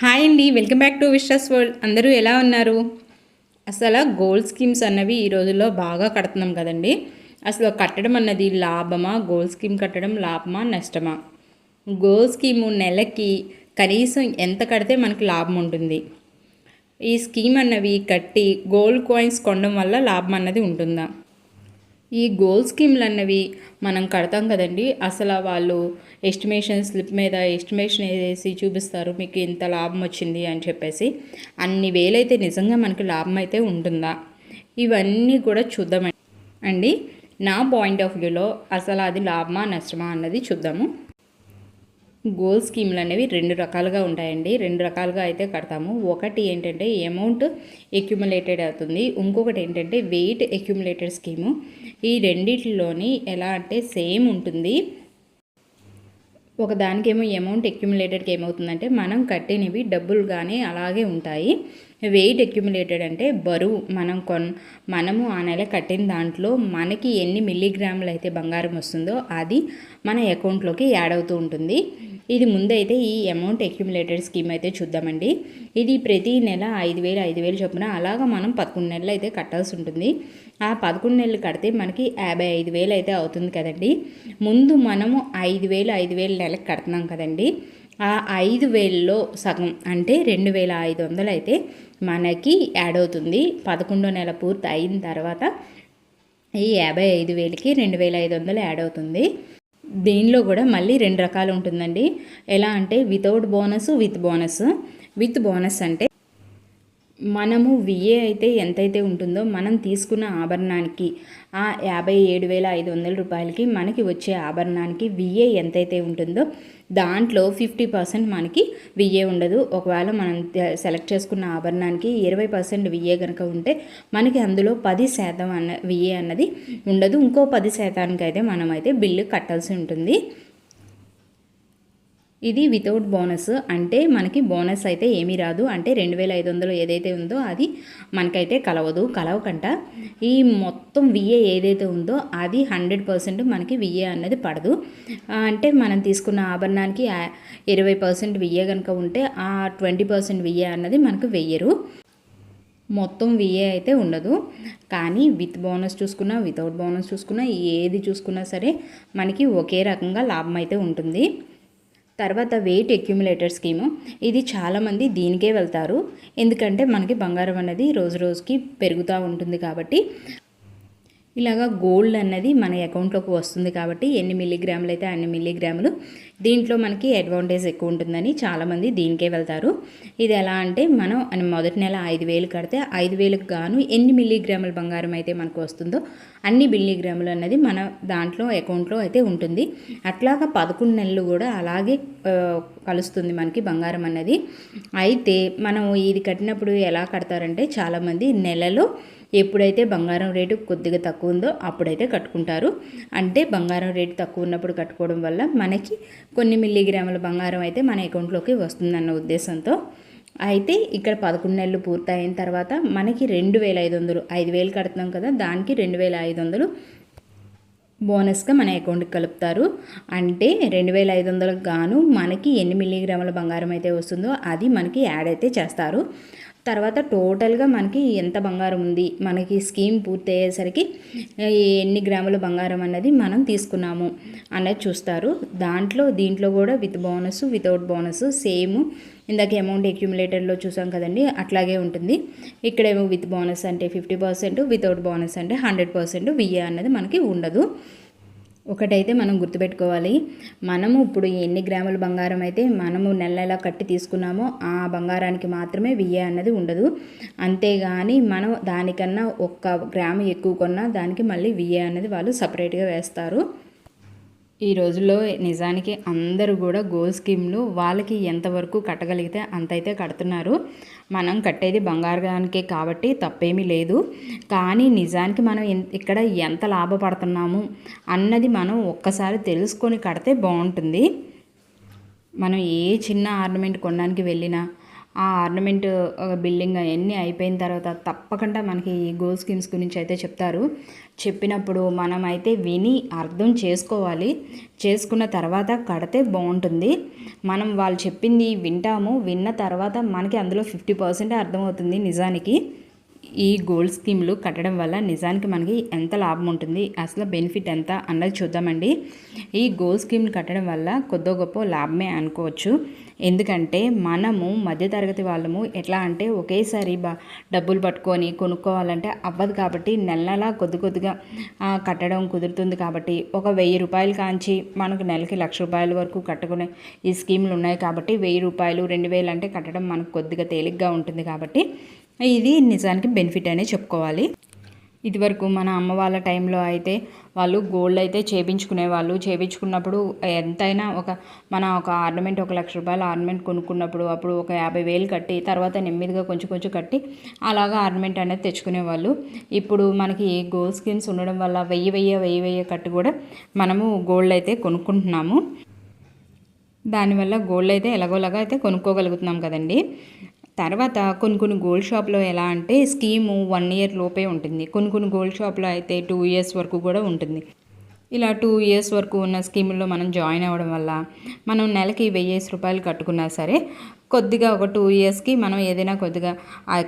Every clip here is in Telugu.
హాయ్ అండి welcome back to Vishwas world. అందరూ ఎలా ఉన్నారు? అసలు గోల్డ్ స్కీమ్స్ అన్నవి ఈ రోజుల్లో బాగా కడుతున్నాం కదండి. అసలు కట్టడం అన్నది లాభమా? గోల్డ్ స్కీమ్ కట్టడం లాభమా? నష్టమా? గోల్డ్ స్కీము నెలకి కనీసం ఎంత కడితే మనకి లాభం ఉంటుంది? ఈ స్కీమ్ అన్నవి కట్టి గోల్డ్ కాయిన్స్ కొనడం వల్ల లాభం అన్నది ఉంటుందా? ఈ గోల్ స్కీమ్లు అన్నవి మనం కడతాం కదండి. అసలు వాళ్ళు ఎస్టిమేషన్ స్లిప్ మీద ఎస్టిమేషన్ వేసి చూపిస్తారు మీకు ఇంత లాభం వచ్చింది అని చెప్పేసి. అన్ని వేలైతే నిజంగా మనకి లాభం అయితే ఉంటుందా? ఇవన్నీ కూడా చూద్దాం అండి నా పాయింట్ ఆఫ్ వ్యూలో అసలు అది లాభమా నష్టమా అన్నది చూద్దాము. గోల్ స్కీమ్లు అనేవి రెండు రకాలుగా ఉంటాయండి. రెండు రకాలుగా అయితే కడతాము. ఒకటి ఏంటంటే అమౌంట్ ఎక్యుములేటెడ్ అవుతుంది. ఇంకొకటి ఏంటంటే వెయిట్ ఎక్యుములేటెడ్ స్కీము. ఈ రెండిటిలోని ఎలా అంటే సేమ్ ఉంటుంది. ఒక దానికేమో అమౌంట్ ఎక్యుములేటెడ్కి ఏమవుతుందంటే మనం కట్టినవి డబ్బులు కానీ అలాగే ఉంటాయి. వెయిట్ ఎక్యుములేటెడ్ అంటే బరువు. మనం కొన్ మనము ఆ నెల కట్టిన దాంట్లో మనకి ఎన్ని మిల్లీగ్రాములు అయితే బంగారం వస్తుందో అది మన అకౌంట్లోకి యాడ్ అవుతూ ఉంటుంది. ఇది ముందైతే ఈ అమౌంట్ అక్యుములేటెడ్ స్కీమ్ అయితే చూద్దామండి. ఇది ప్రతి నెల ఐదు వేలు ఐదు వేలు చొప్పున అలాగా మనం పదకొండు నెలలు అయితే కట్టాల్సి ఉంటుంది. ఆ పదకొండు నెలలు కడితే మనకి యాభై ఐదు వేలు అయితే అవుతుంది కదండి. ముందు మనము ఐదు వేలు ఐదు వేలు నెలకు కడుతున్నాం కదండి. ఆ ఐదు వేలలో సగం అంటే రెండు వేల ఐదు వందలు అయితే మనకి యాడ్ అవుతుంది. పదకొండో నెల పూర్తి అయిన తర్వాత ఈ యాభై ఐదు వేలకి రెండు వేల ఐదు వందలు యాడ్ అవుతుంది. దీనిలో కూడా మళ్ళీ రెండు రకాలు ఉంటుందండి. ఎలా అంటే without bonus with bonus with bonus అంటే మనము విఏ అయితే ఎంతైతే ఉంటుందో మనం తీసుకున్న ఆభరణానికి ఆ యాభై ఏడు వేల ఐదు వందల రూపాయలకి మనకి వచ్చే ఆభరణానికి విఏ ఎంతైతే ఉంటుందో దాంట్లో ఫిఫ్టీ పర్సెంట్ మనకి విఏ ఉండదు. ఒకవేళ మనం సెలెక్ట్ చేసుకున్న ఆభరణానికి ఇరవై పర్సెంట్ విఏ కనుక ఉంటే మనకి అందులో పది శాతం అన్న విఏ అన్నది ఉండదు. ఇంకో పది శాతానికి అయితే మనమైతే బిల్లు కట్టాల్సి ఉంటుంది. ఇది వితౌట్ బోనస్ అంటే మనకి బోనస్ అయితే ఏమీ రాదు. అంటే రెండు వేల ఐదు వందలు ఏదైతే ఉందో అది మనకైతే కలవదు. కలవకంట. ఈ మొత్తం విఏ ఏదైతే ఉందో అది హండ్రెడ్ పర్సెంట్ మనకి విఏ అన్నది పడదు. అంటే మనం తీసుకున్న ఆభరణానికి ఇరవై పర్సెంట్ విఏ కనుక ఉంటే ఆ ట్వంటీ పర్సెంట్ విఏ అన్నది మనకు వెయ్యరు. మొత్తం విఏ అయితే ఉండదు. కానీ విత్ బోనస్ చూసుకున్నా వితౌట్ బోనస్ చూసుకున్నా ఏది చూసుకున్నా సరే మనకి ఒకే రకంగా లాభం అయితే ఉంటుంది. తర్వాత వెయిట్ అక్యుములేటర్ స్కీము ఇది చాలామంది దీనికే వెళ్తారు. ఎందుకంటే మనకి బంగారం అనేది రోజు రోజుకి పెరుగుతూ ఉంటుంది కాబట్టి. ఇలాగా గోల్డ్ అన్నది మన అకౌంట్లోకి వస్తుంది కాబట్టి ఎన్ని మిల్లీగ్రాములు అయితే అన్ని మిల్లీగ్రాములు దీంట్లో మనకి అడ్వాంటేజ్ ఎక్కువ ఉంటుందని చాలామంది దీనికే వెళ్తారు. ఇది ఎలా అంటే మనం మొదటి నెల ఐదు వేలు కడితే ఐదు వేలకు గాను ఎన్ని మిల్లీగ్రాముల బంగారం అయితే మనకు వస్తుందో అన్ని మిల్లీగ్రాములు అన్నది మన దాంట్లో అకౌంట్లో అయితే ఉంటుంది. అట్లాగా పదకొండు నెలలు కూడా అలాగే కలుస్తుంది మనకి బంగారం అన్నది. అయితే మనం ఇది కట్టినప్పుడు ఎలా కడతారంటే చాలామంది నెలలో ఎప్పుడైతే బంగారం రేటు కొద్దిగా తక్కువ ఉందో అప్పుడైతే కట్టుకుంటారు. అంటే బంగారం రేటు తక్కువ ఉన్నప్పుడు కట్టుకోవడం వల్ల మనకి కొన్ని మిల్లీగ్రాముల బంగారం అయితే మన అకౌంట్లోకి వస్తుందన్న ఉద్దేశంతో. అయితే ఇక్కడ పదకొండు నెలలు పూర్తయిన తర్వాత మనకి రెండు వేల ఐదు వందలు ఐదు వేలు కడుతున్నాం కదా దానికి రెండు వేల ఐదు వందలు బోనస్గా మన అకౌంట్కి కలుపుతారు. అంటే రెండు వేల ఐదు వందలకు గాను మనకి ఎన్ని మిల్లీగ్రాముల బంగారం అయితే వస్తుందో అది మనకి యాడ్ అయితే చేస్తారు. తర్వాత టోటల్గా మనకి ఎంత బంగారం ఉంది? మనకి స్కీమ్ పూర్తి అయ్యేసరికి ఎన్ని గ్రాముల బంగారం అన్నది మనం తీసుకున్నాము అనేది చూస్తారు. దాంట్లో దీంట్లో కూడా with bonus without bonus same ఇందాక అమౌంట్ అక్యుములేటర్లో చూసాం కదండి అట్లాగే ఉంటుంది. ఇక్కడేమో విత్ బోనస్ అంటే ఫిఫ్టీ పర్సెంట్ వితౌట్ బోనస్ అంటే హండ్రెడ్ పర్సెంట్ విఏ అనేది మనకి ఉండదు. ఒకటైతే మనం గుర్తుపెట్టుకోవాలి. మనము ఇప్పుడు ఎన్ని గ్రాముల బంగారం అయితే మనము నెల నెల కట్టి తీసుకున్నామో ఆ బంగారానికి మాత్రమే విఏ అన్నది ఉండదు. అంతేగాని మనం దానికన్నా ఒక్క గ్రాము ఎక్కువ కొన్నా దానికి మళ్ళీ విఏ అనేది వాళ్ళు సపరేట్గా వేస్తారు. ఈ రోజుల్లో నిజానికి అందరూ కూడా గోల్ స్కీమ్లు వాళ్ళకి ఎంతవరకు కట్టగలిగితే అంతైతే కడుతున్నారు. మనం కట్టేది బంగారానికే కాబట్టి తప్పేమీ లేదు. కానీ నిజానికి మనం ఇక్కడ ఎంత లాభపడుతున్నాము అన్నది మనం ఒక్కసారి తెలుసుకొని కడితే బాగుంటుంది. మనం ఏ చిన్న ఆర్నమెంట్ కొనడానికి వెళ్ళినా ఆ ఆర్నమెంట్ బిల్డింగ్ అవన్నీ అయిపోయిన తర్వాత తప్పకుండా మనకి ఈ గోల్ స్కీమ్స్ గురించి అయితే చెప్తారు. చెప్పినప్పుడు మనం అయితే విని అర్థం చేసుకోవాలి. చేసుకున్న తర్వాత కడితే బాగుంటుంది. మనం వాళ్ళు చెప్పింది వింటాము. విన్న తర్వాత మనకి అందులో ఫిఫ్టీ పర్సెంట్ అర్థమవుతుంది నిజానికి. ఈ గోల్డ్ స్కీమ్లు కట్టడం వల్ల నిజానికి మనకి ఎంత లాభం ఉంటుంది అసలు బెనిఫిట్ ఎంత అన్నది చూద్దామండి. ఈ గోల్డ్ స్కీమ్లు కట్టడం వల్ల కొద్దో గొప్ప లాభమే అనుకోవచ్చు. ఎందుకంటే మనము మధ్యతరగతి వాళ్ళము ఎట్లా అంటే ఒకేసారి బా డబ్బులు పట్టుకొని కొనుక్కోవాలంటే అవ్వదు కాబట్టి నెల నెలా కొద్ది కొద్దిగా కట్టడం కుదురుతుంది కాబట్టి ఒక వెయ్యి రూపాయలు కాంచి మనకు నెలకి లక్ష రూపాయల వరకు కట్టుకునే ఈ స్కీములు ఉన్నాయి కాబట్టి వెయ్యి రూపాయలు రెండు వేలు అంటే కట్టడం మనకు కొద్దిగా తేలిగ్గా ఉంటుంది కాబట్టి ఇది నిజానికి బెనిఫిట్ అనే చెప్పుకోవాలి. ఇదివరకు మన అమ్మ వాళ్ళ టైంలో అయితే వాళ్ళు గోల్డ్ అయితే చేపించుకునేవాళ్ళు చేపించుకున్నప్పుడు ఎంతైనా ఒక మన ఒక ఆర్నమెంట్ ఒక లక్ష రూపాయల ఆర్నమెంట్ కొనుక్కున్నప్పుడు అప్పుడు ఒక యాభై వేలు కట్టి తర్వాత నెమ్మదిగా కొంచెం కొంచెం కట్టి అలాగా ఆర్నమెంట్ అనేది తెచ్చుకునేవాళ్ళు. ఇప్పుడు మనకి గోల్డ్ స్కీమ్స్ ఉండడం వల్ల వెయ్యి వెయ్యి వెయ్యి వెయ్యి కట్టి కూడా మనము గోల్డ్ అయితే కొనుక్కుంటున్నాము. దానివల్ల గోల్డ్ అయితే ఎలాగోలాగా అయితే కొనుక్కోగలుగుతున్నాం కదండి. తర్వాత కొన్ని కొన్ని గోల్డ్ షాప్లో ఎలా అంటే స్కీము వన్ ఇయర్ లోపే ఉంటుంది. కొన్ని కొన్ని గోల్డ్ షాప్లో అయితే టూ ఇయర్స్ వరకు కూడా ఉంటుంది. ఇలా టూ ఇయర్స్ వరకు ఉన్న స్కీముల్లో మనం జాయిన్ అవ్వడం వల్ల మనం నెలకి వెయ్యేసి రూపాయలు కట్టుకున్నా సరే కొద్దిగా ఒక టూ ఇయర్స్కి మనం ఏదైనా కొద్దిగా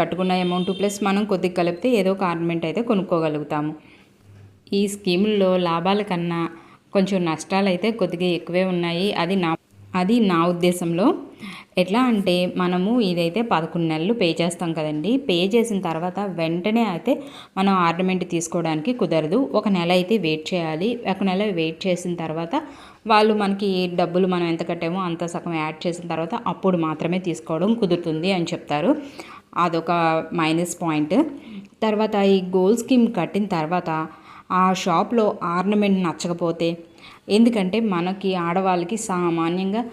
కట్టుకున్న అమౌంట్ ప్లస్ మనం కొద్దిగా కలిపితే ఏదో ఒక ఆర్నమెంట్ అయితే కొనుక్కోగలుగుతాము. ఈ స్కీముల్లో లాభాల కన్నా కొంచెం నష్టాలు అయితే కొద్దిగా ఎక్కువే ఉన్నాయి. అది నా అది నా ఉద్దేశంలో. ఎట్లా అంటే మనము ఇదైతే పదకొండు నెలలు పే చేస్తాం కదండి. పే చేసిన తర్వాత వెంటనే అయితే మనం ఆర్నమెంట్ తీసుకోవడానికి కుదరదు. ఒక నెల అయితే వెయిట్ చేయాలి. ఒక నెల వెయిట్ చేసిన తర్వాత వాళ్ళు మనకి డబ్బులు మనం ఎంత కట్టామో అంత సగం యాడ్ చేసిన తర్వాత అప్పుడు మాత్రమే తీసుకోవడం కుదురుతుంది అని చెప్తారు. అదొక మైనస్ పాయింట్. తర్వాత ఈ గోల్డ్ స్కీమ్ కట్టిన తర్వాత ఆ షాప్లో ఆర్నమెంట్ నచ్చకపోతే ఎందుకంటే మనకి ఆడవాళ్ళకి సామాన్యంగా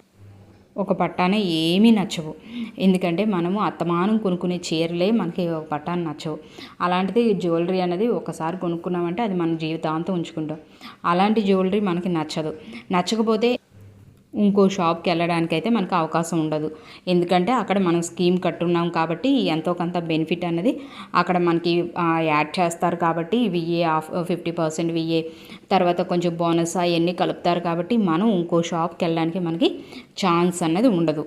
ఒక పట్టానే ఏమీ నచ్చవు. ఎందుకంటే మనము అత్తమానం కొనుక్కునే చీరలే మనకి ఒక పట్టాన్ని నచ్చవు. అలాంటిది జ్యువెలరీ అనేది ఒకసారి కొనుక్కున్నామంటే అది మన జీవితాంతం ఉంచుకుంటాం. అలాంటి జ్యువెలరీ మనకి నచ్చదు. నచ్చకపోతే ఇంకో షాప్కి వెళ్ళడానికి అయితే మనకు అవకాశం ఉండదు. ఎందుకంటే అక్కడ మనం స్కీమ్ కట్టున్నాం కాబట్టి ఎంతో కొంత బెనిఫిట్ అనేది అక్కడ మనకి యాడ్ చేస్తారు కాబట్టి VA of fifty percent VA తర్వాత కొంచెం బోనస్ అవన్నీ కలుపుతారు కాబట్టి మనం ఇంకో షాప్కి వెళ్ళడానికి మనకి ఛాన్స్ అనేది ఉండదు.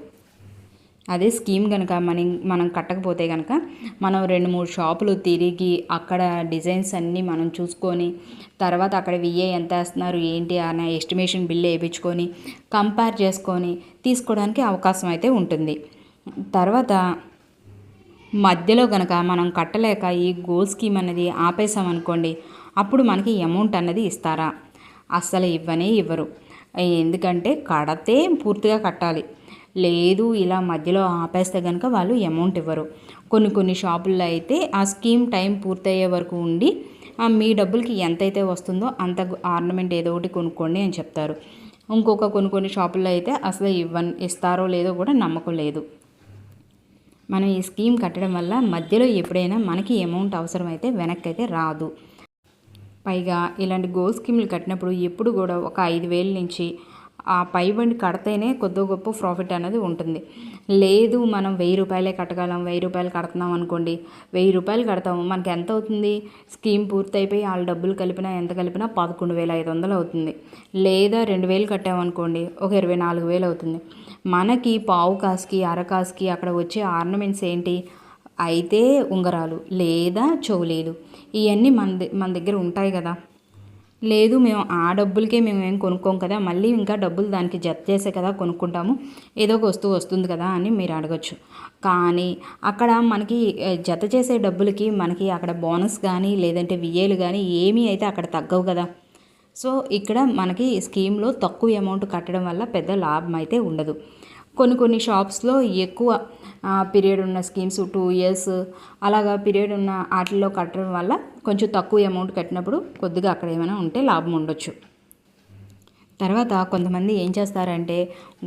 అదే స్కీమ్ కనుక మనం మనం కట్టకపోతే కనుక మనం రెండు మూడు షాపులు తిరిగి అక్కడ డిజైన్స్ అన్నీ మనం చూసుకొని తర్వాత అక్కడ విఏ ఎంత వేస్తున్నారు ఏంటి అనే ఎస్టిమేషన్ బిల్ వేయించుకొని కంపేర్ చేసుకొని తీసుకోవడానికి అవకాశం అయితే ఉంటుంది. తర్వాత మధ్యలో కనుక మనం కట్టలేక ఈ గో స్కీమ్ అనేది ఆపేసామనుకోండి అప్పుడు మనకి అమౌంట్ అన్నది ఇస్తారా? అస్సలు ఇవ్వనే ఇవ్వరు. ఎందుకంటే కడితే పూర్తిగా కట్టాలి. లేదు ఇలా మధ్యలో ఆపేస్తే కనుక వాళ్ళు అమౌంట్ ఇవ్వరు. కొన్ని కొన్ని షాపుల్లో అయితే ఆ స్కీమ్ టైం పూర్తయ్యే వరకు ఉండి మీ డబ్బులకి ఎంతైతే వస్తుందో అంత ఆర్నమెంట్ ఏదో ఒకటి కొనుక్కోండి అని చెప్తారు. ఇంకొక కొన్ని కొన్ని షాపుల్లో అయితే అసలు ఇవ్వన్ ఇస్తారో లేదో కూడా నమ్మకం లేదు. మనం ఈ స్కీమ్ కట్టడం వల్ల మధ్యలో ఎప్పుడైనా మనకి అమౌంట్ అవసరమైతే వెనక్కి అయితే రాదు. పైగా ఇలాంటి గోల్డ్ స్కీమ్లు కట్టినప్పుడు ఎప్పుడు కూడా ఒక ఐదు వేల నుంచి ఆ పై బండి కడితేనే కొద్ది గొప్ప ప్రాఫిట్ అనేది ఉంటుంది. లేదు మనం వెయ్యి రూపాయలే కట్టగలం వెయ్యి రూపాయలు కడుతున్నాం అనుకోండి వెయ్యి రూపాయలు కడతాము మనకి ఎంత అవుతుంది? స్కీమ్ పూర్తయిపోయి వాళ్ళ డబ్బులు కలిపినా ఎంత కలిపినా పదకొండు వేల ఐదు వందలు అవుతుంది. లేదా రెండు వేలు కట్టామనుకోండి ఒక ఇరవై నాలుగు వేలు అవుతుంది. మనకి పావు కాసుకి అరకాసుకి అక్కడ వచ్చే ఆర్నమెంట్స్ ఏంటి? అయితే ఉంగరాలు లేదా చెవులేదు ఇవన్నీ మన మన దగ్గర ఉంటాయి కదా. లేదు మేము ఆ డబ్బులకే మేము ఏం కొనుక్కోం కదా మళ్ళీ ఇంకా డబ్బులు దానికి జత చేసే కదా కొనుక్కుంటాము ఏదో ఒక వస్తువు వస్తుంది కదా అని మీరు అడగచ్చు. కానీ అక్కడ మనకి జత చేసే డబ్బులకి మనకి అక్కడ బోనస్ కానీ లేదంటే విఏలు కానీ ఏమీ అయితే అక్కడ తగ్గవు కదా. సో ఇక్కడ మనకి స్కీమ్లో తక్కువ అమౌంట్ కట్టడం వల్ల పెద్ద లాభం అయితే ఉండదు. కొన్ని కొన్ని షాప్స్లో ఎక్కువ పీరియడ్ ఉన్న స్కీమ్స్ టూ ఇయర్స్ అలాగా పీరియడ్ ఉన్న వాటిల్లో కట్టడం వల్ల కొంచెం తక్కువ అమౌంట్ కట్టినప్పుడు కొద్దిగా అక్కడ ఏమైనా ఉంటే లాభం ఉండొచ్చు. తర్వాత కొంతమంది ఏం చేస్తారంటే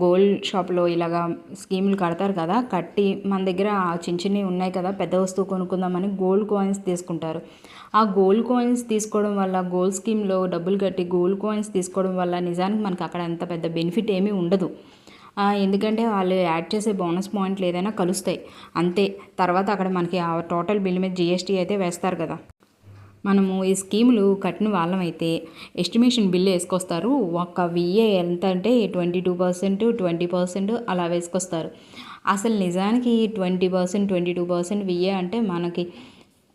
గోల్డ్ షాప్లో ఇలాగా స్కీములు కడతారు కదా కట్టి మన దగ్గర చిన్న చిన్నవి ఉన్నాయి కదా పెద్ద వస్తువు కొనుక్కుందామని గోల్డ్ కాయిన్స్ తీసుకుంటారు. ఆ గోల్డ్ కాయిన్స్ తీసుకోవడం వల్ల గోల్డ్ స్కీమ్లో డబ్బులు కట్టి గోల్డ్ కాయిన్స్ తీసుకోవడం వల్ల నిజానికి మనకు అక్కడ అంత పెద్ద బెనిఫిట్ ఏమీ ఉండదు. ఎందుకంటే వాళ్ళు యాడ్ చేసే బోనస్ పాయింట్లు ఏదైనా కలుస్తాయి. అంతే. తర్వాత అక్కడ మనకి ఆ టోటల్ బిల్ మీద జిఎస్టీ అయితే వేస్తారు కదా. మనము ఈ స్కీములు కట్టిన వాళ్ళమైతే ఎస్టిమేషన్ బిల్ వేసుకొస్తారు. ఒక విఏ ఎంత అంటే twenty two percent twenty percent అలా వేసుకొస్తారు. అసలు నిజానికి twenty percent twenty two percent VA అంటే మనకి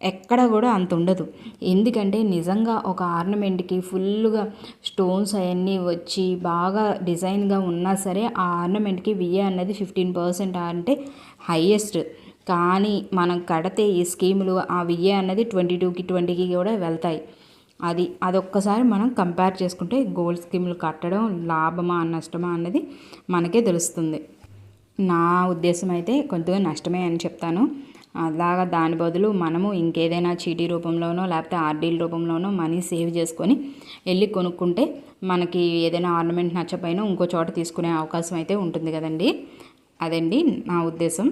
ఎక్కడ కూడా అంత ఉండదు. ఎందుకంటే నిజంగా ఒక ఆర్నమెంట్కి ఫుల్గా స్టోన్స్ అవన్నీ వచ్చి బాగా డిజైన్గా ఉన్నా సరే ఆ ఆర్నమెంట్కి విఏ అన్నది ఫిఫ్టీన్ పర్సెంట్ అంటే హైయెస్ట్. కానీ మనం కడితే ఈ స్కీములు ఆ విఏ అన్నది ట్వంటీ టూకి ట్వంటీకి కూడా వెళ్తాయి. అది అదొక్కసారి మనం కంపేర్ చేసుకుంటే గోల్డ్ స్కీములు కట్టడం లాభమా నష్టమా అన్నది మనకే తెలుస్తుంది. నా ఉద్దేశం అయితే కొద్దిగా నష్టమే అని చెప్తాను. అలాగా దాని బదులు మనము ఇంకేదైనా చీటీ రూపంలోనో లేకపోతే ఆర్డీల రూపంలోనో మనీ సేవ్ చేసుకొని వెళ్ళి కొనుక్కుంటే మనకి ఏదైనా ఆర్నమెంట్ నచ్చపోయినా ఇంకో చోట తీసుకునే అవకాశం అయితే ఉంటుంది కదండి. అదండి నా ఉద్దేశం.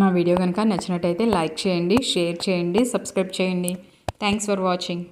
నా వీడియో కనుక నచ్చినట్టయితే లైక్ చేయండి షేర్ చేయండి సబ్స్క్రైబ్ చేయండి. Thanks for watching.